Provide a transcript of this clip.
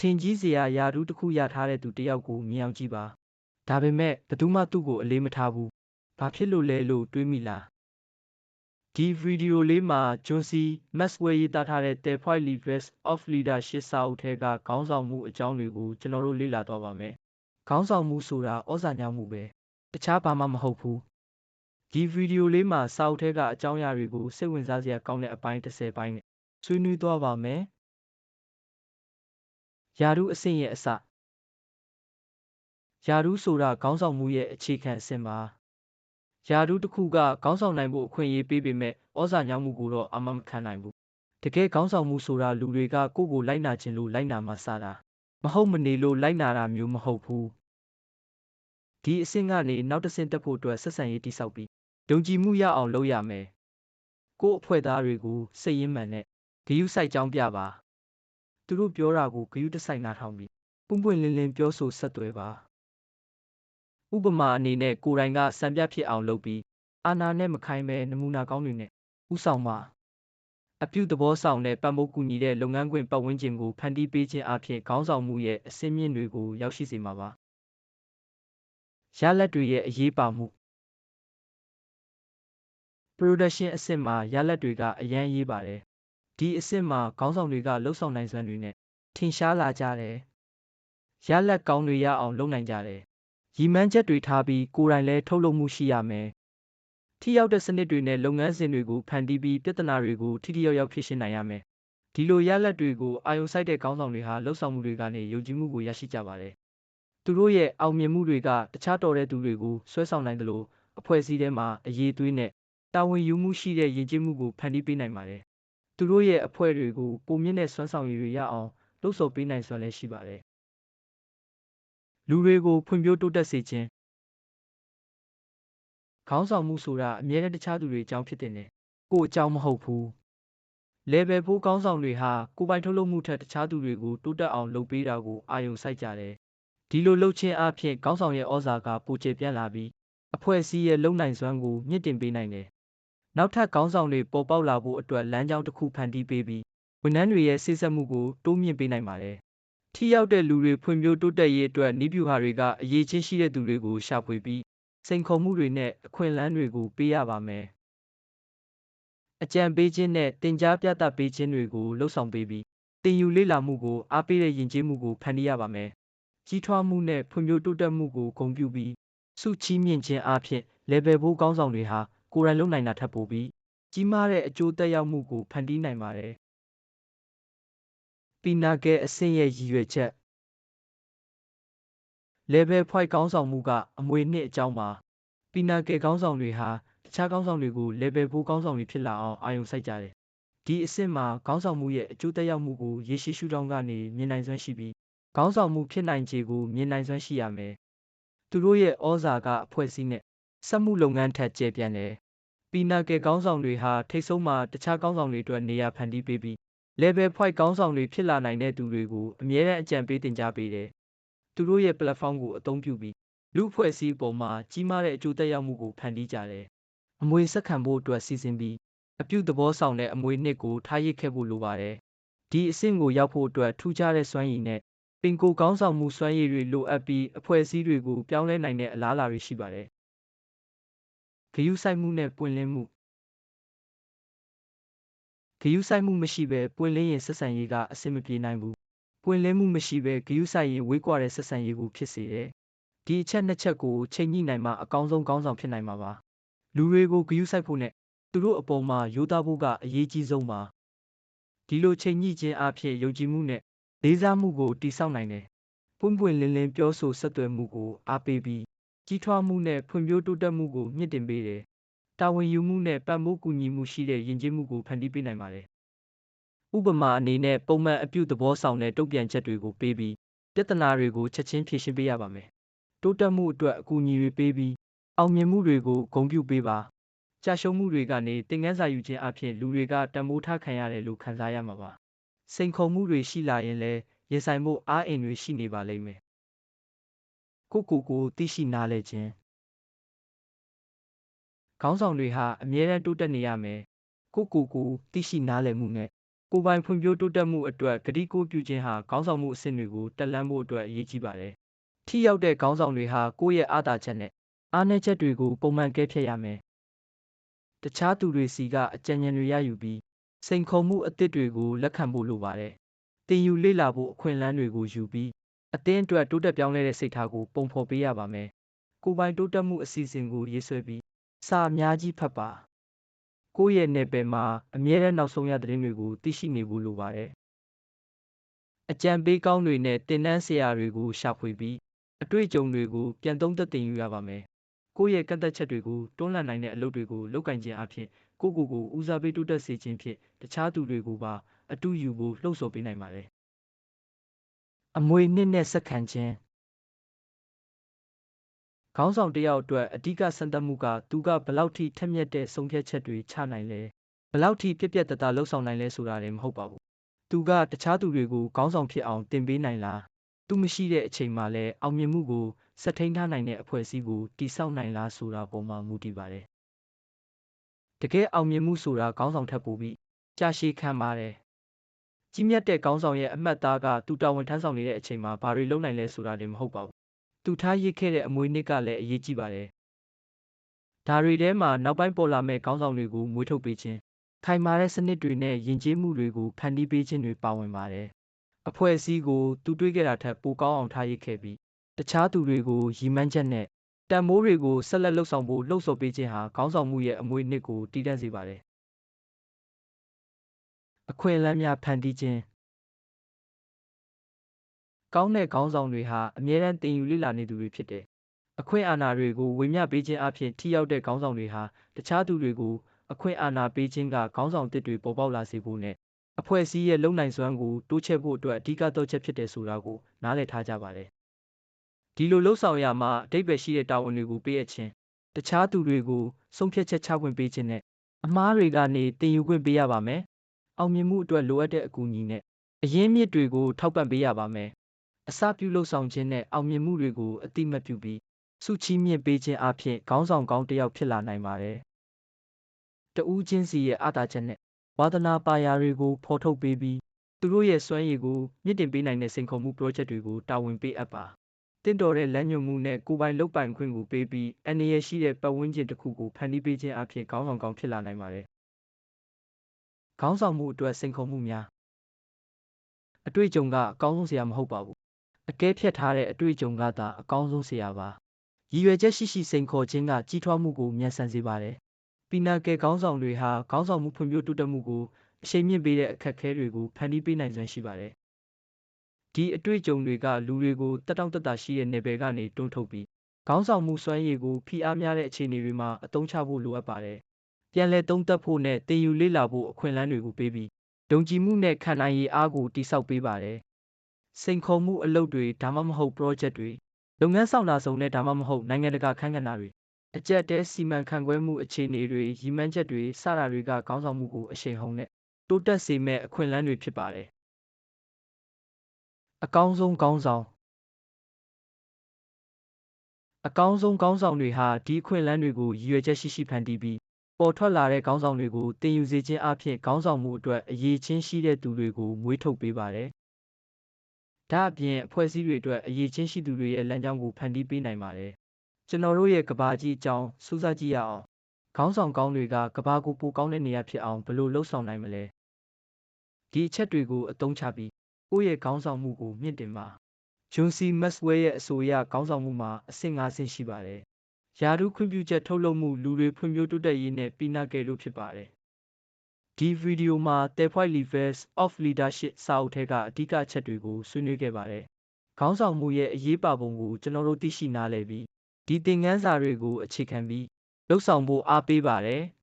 ထင်ကြီးစရာယာထူးတစ်ခုရထားတဲ့သူတစ်ယောက်ကိုမြင်အောင်ကြည့်ပါဒါပေမဲ့ဘယ်သူမှသူ့ကိုအလေးမထားဘူးဘာဖြစ်လို့လဲလို့တွေးမိလားဒီဗီဒီယိုလေးမှာဂျွန်စီမက်စ်ဝဲရေးသားထားတဲ့ The Five Levels of Leadership စာအုပ်ထဲကခေါင်းဆောင်မှုအကြောင်းတွေကိုကျွန်တော်တို့လေ့လာသွားပါမယ်ခေါင်းဆောင်မှုဆိုတာဩဇာညောင်းမှုပဲတခြားဘာမှမဟုတ်ဘူးဒီဗီဒီယိုလေးမှာစာအုပ်ထဲကအကြောင်းအရာတွေကိုစိတ်ဝင်စားစရာကောင်းတဲ့အပိုင်း30ပိုင်းနဲ့ဆွေးနွေးသွားပါမယ် ယာရုအဆင့်ရဲ့အစယာရုဆိုတာခေါင်းဆောင်မှုရဲ့အခြေခံအဆင့်ပါယာရုတစ်ခုကခေါင်းဆောင်နိုင်ဖို့အခွင့်အရေးပေးပေမဲ့ဩဇာညောင်းမှုကိုတော့အမှမခံနိုင်ဘူးတကယ်ခေါင်းဆောင်မှုဆိုတာလူတွေကကိုယ့်ကိုလိုက်နာခြင်းလို့လိုက်နာမှစတာမဟုတ်မနေလို့လိုက်နာတာမျိုးမဟုတ်ဘူးဒီအဆင့်ကနေနောက်တစ်ဆင့်တက်ဖို့အတွက်ဆက်ဆံရေးတိဆောက်ပြီးယုံကြည်မှုရအောင်လုပ်ရမယ်ကိုယ့်အဖွဲ့သားတွေကိုစိတ်ရင်းမှန်နဲ့ဂရုစိုက်ကြောင်းပြပါ သူတို့ပြောတာကိုဂရုတစိုက်နားထောင်ပြီးပွန့်ပွန့်လင်းလင်းပြောဆိုဆက်သွယ်ပါဥပမာအနေနဲ့ကိုယ်တိုင်ကစံပြဖြစ်အောင်လုပ်ပြီးအာနာနဲ့မခိုင်းပဲနမူနာကောင်းတွေနဲ့ဥဆောင်ပါအပြုသဘောဆောင်တဲ့ပတ်မိုးကူညီတဲ့လုပ်ငန်းခွင်ပတ်ဝန်းကျင်ကိုဖန်တီးပေးခြင်းအပြင်ခေါင်းဆောင်မှုရဲ့အစင်းမြင့်တွေကိုရောက်ရှိစေမှာပါရလဒ်တွေရဲ့အရေးပါမှု production အဆင့်မှာရလဒ်တွေကအရန်ရေးပါတယ် ဒီအဆင့်မှာခေါင်းဆောင်တွေကလှုပ်ဆောင်နိုင်စွမ်းတွေနဲ့ထင်ရှားလာကြတယ်ရလဒ်ကောင်းတွေရအောင်လုပ်နိုင်ကြတယ်ရည်မှန်းချက်တွေထားပြီးကိုယ်တိုင်လည်းထုတ်လုပ်မှုရှိရမယ်ထိရောက်တဲ့စနစ်တွေနဲ့လုပ်ငန်းစဉ်တွေကိုဖန်တီးပြီးပြဿနာတွေကိုထိထိရောက်ရောက်ဖြေရှင်းနိုင်ရမယ်ဒီလိုရလဒ်တွေကိုအာရုံစိုက်တဲ့ခေါင်းဆောင်တွေဟာလှုပ်ဆောင်မှုတွေကနေယုံကြည်မှုကိုရရှိကြပါတယ်သူတို့ရဲ့အောင်မြင်မှုတွေကတခြားတော်တဲ့သူတွေကိုဆွဲဆောင်နိုင်သလိုအဖွဲ့အစည်းထဲမှာအရေးသွေးနဲ့တာဝန်ယူမှုရှိတဲ့ယဉ်ကျေးမှုကိုဖန်တီးပေးနိုင်ပါတယ် သူတို့ရဲ့အဖွဲ့တွေကိုပုံမြင့်တဲ့စွမ်းဆောင်ရည်တွေရအောင်လှုပ်ဆော်ပေးနိုင်စွမ်းလည်းရှိပါတယ်လူတွေကိုဖွံ့ဖြိုးတိုးတက်စေခြင်းခေါင်းဆောင်မှုဆိုတာအမြဲတမ်းတခြားသူတွေအကြောင်းဖြစ်တဲ့နဲ့ကိုအကြောင်းမဟုတ်ဘူး level 4ခေါင်းဆောင်တွေဟာကိုယ်ပိုင်ထုတ်လုပ်မှုထက်တခြားသူတွေကိုတိုးတက်အောင်လုပ်ပေးတာကိုအာရုံစိုက်ကြတယ်ဒီလိုလုပ်ခြင်းအပြင်ခေါင်းဆောင်ရဲ့ဩဇာကပိုကျယ်ပြန့်လာပြီးအဖွဲ့အစည်းရဲ့လုံနိုင်စွမ်းကိုမြင့်တင်ပေးနိုင်တယ် နောက်ထပ်ခေါင်းဆောင်တွေပေါ်ပေါက်လာဖို့အတွက်လမ်းကြောင်းတစ်ခုဖန်တီးပေးပြီးဝန်ထမ်းတွေရဲ့စိတ်ဆက်မှုကိုတိုးမြင့်ပေးနိုင်ပါတယ်ထိရောက်တဲ့လူတွေဖွံ့ဖြိုးတိုးတက်ရေးအတွက်နည်းဗျူဟာတွေကအရေးချင်းရှိတဲ့သူတွေကိုရှာဖွေပြီးစိန်ခေါ်မှုတွေနဲ့အခွင့်အလမ်းတွေကိုပေးရပါမယ်။အကြံပေးခြင်းနဲ့တင် जा ပြသပေးခြင်းတွေကိုလှုံ့ဆော်ပေးပြီးတင်ယူလေ့လာမှုကိုအားပေးတဲ့ယဉ်ကျေးမှုကိုဖန်တီးရပါမယ်။ကြီးထွားမှုနဲ့ဖွံ့ဖြိုးတိုးတက်မှုကိုဂုဏ်ပြုပြီးစုချီးမြှင့်ခြင်းအပြင် level 4ကောင်းဆောင်တွေဟာ ကိုယ်တိုင်လုပ်နိုင်တာထက်ပိုပြီးကြီးမားတဲ့အကျိုးသက်ရောက်မှုကိုဖန်တီးနိုင်ပါတယ်။ပီနာကဲအဆင့်ရဲ့ရည်ရွယ်ချက် level 5ကောင်းဆောင်မှုကအမွေနှစ်အကြောင်းပါပီနာကယ်ကောင်းဆောင်တွေဟာတခြားကောင်းဆောင်တွေကို level 4ကောင်းဆောင်တွေဖြစ်လာအောင်အာရုံစိုက်ကြတယ်ဒီအဆင့်မှာကောင်းဆောင်မှုရဲ့အကျိုးသက်ရောက်မှုကိုရေရှည်ရှုထောင့်ကနေမြင်နိုင်စွမ်းရှိပြီးကောင်းဆောင်မှုဖြစ်နိုင်ခြေကိုမြင်နိုင်စွမ်းရှိရမယ်သူတို့ရဲ့ဩဇာကအဖွဲ့အစည်းနဲ့ စက်မှုလုပ်ငန်းထက်ကျယ်ပြန့်တယ်ပီနာကယ်ကောင်းဆောင်တွေဟာထိတ်ဆုံးမှာတခြားကောင်းဆောင်တွေအတွက်နေရာဖန်တီးပေးပြီး level 5ကောင်းဆောင်တွေဖြစ်လာနိုင်တဲ့သူတွေကိုအမြဲတမ်းအကြံပေးတင် जा ပေးတယ်သူတို့ရဲ့ platform ကိုအသုံးပြုပြီးလူ့အဖွဲ့အစည်းပေါ်မှာကြီးမားတဲ့အကျိုးသက်ရောက်မှုကိုဖန်တီးကြတယ်။အမွေဆက်ခံဖို့အတွက်စီစဉ်ပြီးအပြုသဘောဆောင်တဲ့အမွေနှစ်ကိုထားရစ်ခဲ့ဖို့လိုပါတယ်။ဒီအဆင့်ကိုရောက်ဖို့အတွက်ထူးခြားတဲ့စွမ်းရည်နဲ့ပင်ကိုကောင်းဆောင်မှုစွမ်းရည်တွေလိုအပ်ပြီးအဖွဲ့အစည်းတွေကိုပြောင်းလဲနိုင်တဲ့အလားအလာတွေရှိပါတယ်။ ဂရုစိုက်မှုနဲ့ပွင့်လင်းမှုဂရုစိုက်မှုမရှိဘဲပွင့်လင်းရင်ဆက်ဆံရေးကအဆင်မပြေနိုင်ဘူး။ပွင့်လင်းမှုမရှိဘဲဂရုစိုက်ရင်ဝေးကွာတဲ့ဆက်ဆံရေးကိုဖြစ်စေတယ်။ဒီအချက်နှစ်ချက်ကိုချိန်ညှိနိုင်မှအကောင်းဆုံးခေါင်းဆောင်ဖြစ်နိုင်မှာပါ။လူတွေကိုဂရုစိုက်ဖို့နဲ့သူတို့အပေါ်မှာရိုးသားဖို့ကအရေးကြီးဆုံးပါ။ဒီလိုချိန်ညှိခြင်းအပြင်ယုံကြည်မှုနဲ့လေးစားမှုကိုတည်ဆောက်နိုင်တယ်။ပွင့်ပွင့်လင်းလင်းပြောဆိုဆက်သွယ်မှုကိုအားပေးပြီး ကြီးထွားမှုနဲ့ဖွံ့ဖြိုးတိုးတက်မှုကိုမြင့်တင်ပေးတယ်။တာဝန်ယူမှုနဲ့ပံ့ပိုးကူညီမှုရှိတဲ့ယဉ်ကျေးမှုကိုဖန်တီးပေးနိုင်ပါတယ်။ဥပမာအနေနဲ့ပုံမှန်အပြုသဘောဆောင်တဲ့တုံ့ပြန်ချက်တွေကိုပေးပြီးပြဿနာတွေကိုချက်ချင်းဖြေရှင်းပေးရပါမယ်။တိုးတက်မှုအတွက်အကူအညီတွေပေးပြီးအောင်မြင်မှုတွေကိုဂုဏ်ပြုပေးပါ။ကြာရှုံးမှုတွေကနေသင်ခန်းစာယူခြင်းအပြင်လူတွေကတန်ဖိုးထားခံရတယ်လို့ခံစားရမှာပါ။စိန်ခေါ်မှုတွေရှိလာရင်လည်းရင်ဆိုင်ဖို့အားအင်တွေရှိနေပါလိမ့်မယ်။ ကိုကိုကိုသိရှိနားလည်ခြင်းခေါင်းဆောင်တွေဟာအမြဲတမ်းတိုးတက်နေရမယ်။ကိုကိုကိုသိရှိနားလည်မှုနဲ့ကိုယ်ပိုင်ဖွံ့ဖြိုးတိုးတက်မှုအတွက်ကတိကိုပြုခြင်းဟာခေါင်းဆောင်မှုအဆင့်တွေကိုတက်လှမ်းဖို့အတွက်အရေးကြီးပါတယ်။ထိရောက်တဲ့ခေါင်းဆောင်တွေဟာကိုယ့်ရဲ့အားသာချက်နဲ့အားနည်းချက်တွေကိုပုံမှန်ကဲဖြတ်ရမယ်။တခြားသူတွေစီကအကြံဉာဏ်တွေရယူပြီးစိန်ခေါ်မှုအသစ်တွေကိုလက်ခံဖို့လိုပါတယ်။တင်ယူလေ့လာဖို့အခွင့်အလမ်းတွေကိုယူပြီး အသင်းအတွက်တိုးတက်ပြောင်းလဲတဲ့စိတ်ထားကိုပုံဖော်ပေးရပါမယ်။ကိုယ်ပိုင်တိုးတက်မှုအစီအစဉ်ကိုရေးဆွဲပြီးစာအများကြီးဖတ်ပါ။ကိုယ့်ရဲ့နယ်ပယ်မှာအမြဲတမ်းနောက်ဆုံးရသတင်းတွေကိုသိရှိနေဖို့လိုပါတယ်။အကြံပေးကောင်းတွေနဲ့တင်နန်းဆရာတွေကိုရှာဖွေပြီးအတွေ့အကြုံတွေကိုပြန်သုံးသပ်တင်ယူရပါမယ်။ကိုယ့်ရဲ့ကန့်သက်ချက်တွေကိုတွန်းလှန်နိုင်တဲ့အလုပ်တွေကိုလုပ်ကင်ခြင်းအပြင်ကိုယ့်ကိုယ်ကိုဦးစားပေးတိုးတက်စေခြင်းဖြင့်တခြားသူတွေကိုပါအတူယူဖို့လှုံ့ဆော်ပေးနိုင်ပါတယ်။ အမွေနှစ်နဲ့ဆက်ခံခြင်းခေါင်းဆောင်တစ်ယောက်အတွက်အဓိကစံတတ်မှုကသူကဘလောက်ထိထက်မြက်တဲ့ဆုံးဖြတ်ချက်တွေချနိုင်လဲဘလောက်ထိပြက်ပြက်တသားလှုပ်ဆောင်နိုင်လဲဆိုတာလည်းမဟုတ်ပါဘူးသူကတခြားသူတွေကိုခေါင်းဆောင်ဖြစ်အောင်တင်ပေးနိုင်လားသူမရှိတဲ့အချိန်မှာလည်းအောင်မြင်မှုကိုစက်ထိန်ထားနိုင်တဲ့အဖွဲ့အစည်းကိုတည်ဆောက်နိုင်လားဆိုတာပေါ်မှာမူတည်ပါတယ်တကယ်အောင်မြင်မှုဆိုတာခေါင်းဆောင်ထက်ပိုပြီးကြာရှည်ခံပါတယ် ကြီးမြတ်တဲ့ခေါင်းဆောင်ရဲ့အမှတ်သားကသူတာဝန်ထမ်းဆောင်နေတဲ့အချိန်မှာဘာတွေလုပ်နိုင်လဲဆိုတာလည်းမဟုတ်ပါဘူးသူထားရစ်ခဲ့တဲ့အမွေနှစ်ကလည်းအရေးကြီးပါတယ်ဒါတွေထဲမှာနောက်ပိုင်းပေါ်လာမဲ့ခေါင်းဆောင်တွေကိုမွေးထုတ်ပေးခြင်းခိုင်မာတဲ့စနစ်တွေနဲ့ယဉ်ကျေးမှုတွေကိုဖန်တီးပေးခြင်းတွေပါဝင်ပါတယ်အဖွဲ့အစည်းကိုသူတွေးခဲ့တာထက်ပိုကောင်းအောင်ထားရစ်ခဲ့ပြီးတခြားသူတွေကိုရည်မှန်းချက်နဲ့တန်မိုးတွေကိုဆက်လက်လှုပ်ဆောင်ဖို့လှုံ့ဆော်ပေးခြင်းဟာခေါင်းဆောင်မှုရဲ့အမွေအနှစ်ကိုတည်တံ့စေပါတယ်။ အခွင့်အလမ်းများဖန်တီးခြင်းကောင်းတဲ့ခေါင်းဆောင်တွေဟာအမြဲတမ်းတင်ယူလေ့လာနေသူတွေဖြစ်တယ်။အခွင့်အာဏာတွေကိုဝေမျှပေးခြင်းအပြင်ထိရောက်တဲ့ခေါင်းဆောင်တွေဟာတခြားသူတွေကိုအခွင့်အာဏာပေးခြင်းကခေါင်းဆောင်တစ်တွေပေါ်ပေါက်လာစေဖို့နဲ့အဖွဲ့အစည်းရဲ့လုံနိုင်စွမ်းကိုတိုးချဲ့ဖို့အတွက်အဓိကတော့ချက်ဖြစ်တယ်ဆိုတာကိုနားလည်ထားကြပါတယ်။ဒီလိုလှုပ်ဆောင်ရမှာအတိတ်ပဲရှိတဲ့တာဝန်တွေကိုပေးအပ်ခြင်းတခြားသူတွေကိုဆုံးဖြတ်ချက်ချခွင့်ပေးခြင်းနဲ့အမားတွေကနေတင်ယူခွင့်ပေးရပါမယ်။ အောင်မြင်မှုအတွက်လိုအပ်တဲ့အကူအညီနဲ့အရင်းမြစ်တွေကိုထောက်ပံ့ပေးရပါမယ်။အစပြုလှုပ်ဆောင်ခြင်းနဲ့အောင်မြင်မှုတွေကိုအတိမတ်ပြုပြီးစုချီးမြင့်ပေးခြင်းအပြင်ခေါင်းဆောင်ကောင်းတစ်ယောက်ဖြစ်လာနိုင်ပါတယ်။တဦးချင်းစီရဲ့အာသာချက်နဲ့ဝါသနာပါရာတွေကိုဖော်ထုတ်ပေးပြီးသူတို့ရဲ့စွမ်းရည်ကိုမြင့်တင်ပေးနိုင်တဲ့စိန်ခေါ်မှု project တွေကိုတာဝန်ပေးအပ်ပါတင့်တော်တဲ့လမ်းညွှန်မှုနဲ့ကိုယ်ပိုင်လုပ်ပိုင်ခွင့်ကိုပေးပြီးအန္တရာယ်ရှိတဲ့ပတ်ဝန်းကျင်တစ်ခုကိုဖန်တီးပေးခြင်းအပြင်ခေါင်းဆောင်ကောင်းဖြစ်လာနိုင်ပါတယ် ခေါင်းဆောင်မှုအတွက်စိန်ခေါ်မှုများအတွေ့အကြုံကအကောင်းဆုံးဆရာမဟုတ်ပါဘူးအကဲဖြတ်ထားတဲ့အတွေ့အကြုံကသာအကောင်းဆုံးဆရာပါရည်ရွယ်ချက်ရှိရှိစိန်ခေါ်ခြင်းကကြီးထွားမှုကိုမြန်ဆန်စေပါတယ်ပီနာကယ်ခေါင်းဆောင်တွေဟာခေါင်းဆောင်မှုဖွံ့ဖြိုးတိုးတက်မှုကိုအရှိန်မြင့်ပေးတဲ့အခက်အခဲတွေကိုဖန်တီးပေးနိုင်စွမ်းရှိပါတယ်။ဒီအတွေ့အကြုံတွေကလူတွေကိုတက်တောင့်တက်တာရှိတဲ့နယ်ပယ်ကနေတွန်းထုတ်ပြီးခေါင်းဆောင်မှုစွမ်းရည်ကိုဖိအားများတဲ့အခြေအနေတွေမှာအသုံးချဖို့လိုအပ်ပါတယ်။ ပြန်လည်သုံးသပ်ဖို့နဲ့တင်ယူလေ့လာဖို့အခွင့်အလမ်းတွေကိုပေးပြီးဒုံကြည်မှုနဲ့ခံနိုင်ရည်အားကိုတိစောက်ပေးပါတယ်။စိန်ခေါ်မှုအလုပ်တွေဒါမှမဟုတ် project တွေလုပ်ငန်းဆောင်တာစုံနဲ့ဒါမှမဟုတ်နိုင်ငံတကာခန်းကဏ္ဍတွေအကြက်တဲစီမံခန့်ခွဲမှုအခြေအနေတွေရည်မှန်းချက်တွေစတာတွေကခေါင်းဆောင်မှုကိုအရှိန်ဟုန်နဲ့တိုးတက်စေမဲ့အခွင့်အလမ်းတွေဖြစ်ပါတယ်အကောင်းဆုံးခေါင်းဆောင်အကောင်းဆုံးခေါင်းဆောင်တွေဟာဒီအခွင့်အလမ်းတွေကိုရည်ရွယ်ချက်ရှိရှိဖန်တီးပြီး ပေါ်ထွက်လာတဲ့ခေါင်းဆောင်တွေကိုတင်ယူစေခြင်းအပြင်ခေါင်းဆောင်မှုအတွက်အရေးချင်းရှိတဲ့သူတွေကိုမွေးထုတ်ပေးပါတယ်။ဒါအပြင်အဖွဲ့အစည်းတွေအတွက်အရေးချင်းရှိသူတွေရဲ့လမ်းကြောင်းကိုဖန်တီးပေးနိုင်ပါတယ်ကျွန်တော်တို့ရဲ့ကဘာကြီးအကြောင်းစူးစမ်းကြည့်ရအောင်ခေါင်းဆောင်ကောင်းတွေကကဘာကိုပိုကောင်းတဲ့နေရာဖြစ်အောင်ဘယ်လိုလှုပ်ဆောင်နိုင်မလဲဒီအချက်တွေကိုအသုံးချပြီးကိုယ့်ရဲ့ခေါင်းဆောင်မှုကိုမြင့်တင်ပါဂျွန်စီမက်စ်ဝဲရဲ့အဆိုအရခေါင်းဆောင်မှုမှာအဆင့်၅ဆင့်ရှိပါတယ် ယာရုခွင့်ပြုချက်ထုတ်လုပ်မှုလူတွေဖွံ့ဖြိုးတိုးတက်ရေးနဲ့ပီနာကယ်လို့ဖြစ်ပါတယ်ဒီဗီဒီယိုမှာ The Point Levels of Leadership စာအုပ်ထဲကအဓိကအချက်တွေကိုဆွေးနွေးခဲ့ပါတယ်ခေါင်းဆောင်မှုရဲ့အရေးပါပုံကိုကျွန်တော်တို့သိရှိနားလည်ပြီးဒီသင်ခန်းစာတွေကိုအခြေခံပြီးလှုပ်ဆောင်ဖို့အားပေးပါတယ်။